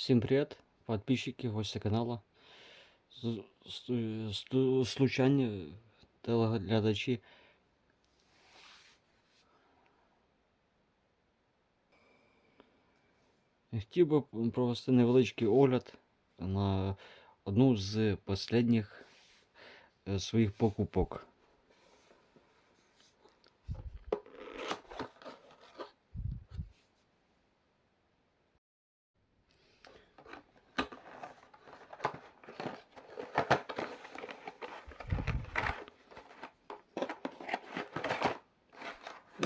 Всем привет, подписчики, гости канала, случайні телеглядачі. Хотів би провести невеличкий огляд на одну з останніх е, своїх покупок.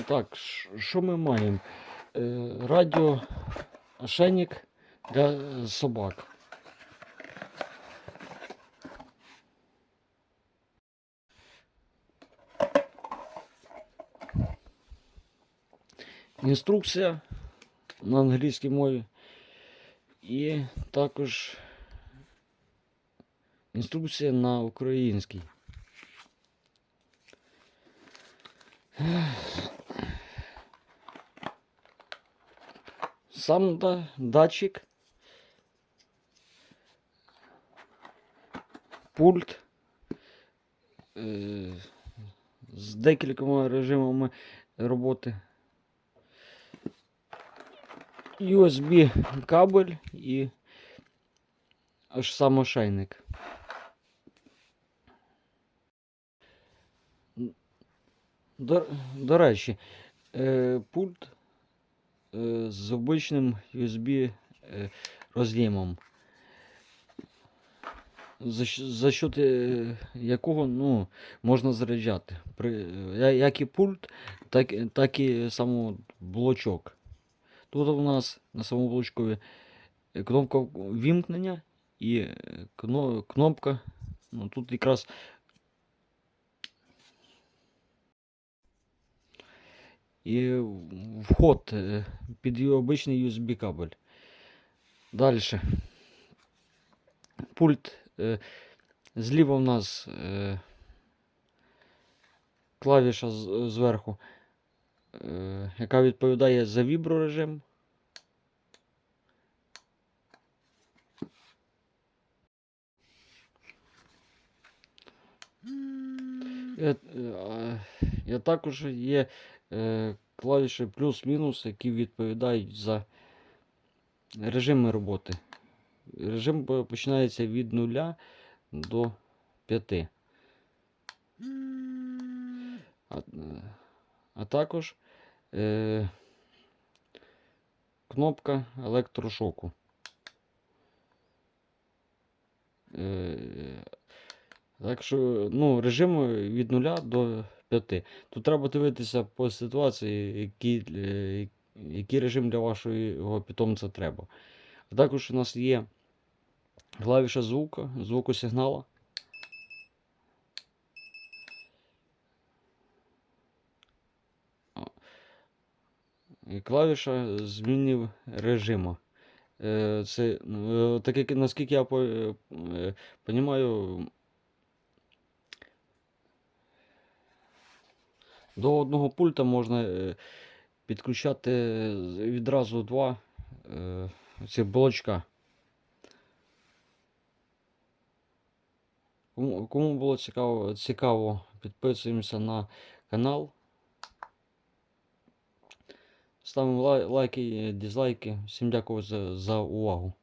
Так, що ми маємо? Е, Радіо ошейник для собак. Інструкція на англійській мові. І також інструкція на українській. Сам да, датчик, пульт е, з декількома режимами роботи. USB кабель і аж сам ошейник. До, до речі, е, пульт з обичним USB е, роз'ємом. За, за счет е, якого ну, можна заряджати. При, як і пульт, так, так і сам блочок. Тут у нас на самому блочкові е, кнопка вімкнення і е, кно- кнопка. Ну, тут якраз і вход е, під ю- обичний USB кабель. Далі. Пульт. е, Зліва у нас е, клавіша зверху, яка відповідає за віброрежим. Я, е, також є е, клавіші плюс-мінус, які відповідають за режими роботи. Режим починається від 0 до 5. А, е, а також е, кнопка електрошоку. Е, так що, ну, режим від 0 до 5. Тут треба дивитися по ситуації, який, е, який режим для вашого питомця треба. А також у нас є клавіша звука, звукосигнала. О. І клавіша змінів режиму. Е, Це е, так як наскільки я розумію, до одного пульта можна е, підключати відразу два е, цих блочка. Кому, кому було цікаво, цікаво, підписуємося на канал. Ставимо лай- лайки, дизлайки. Всім дякую за, за увагу.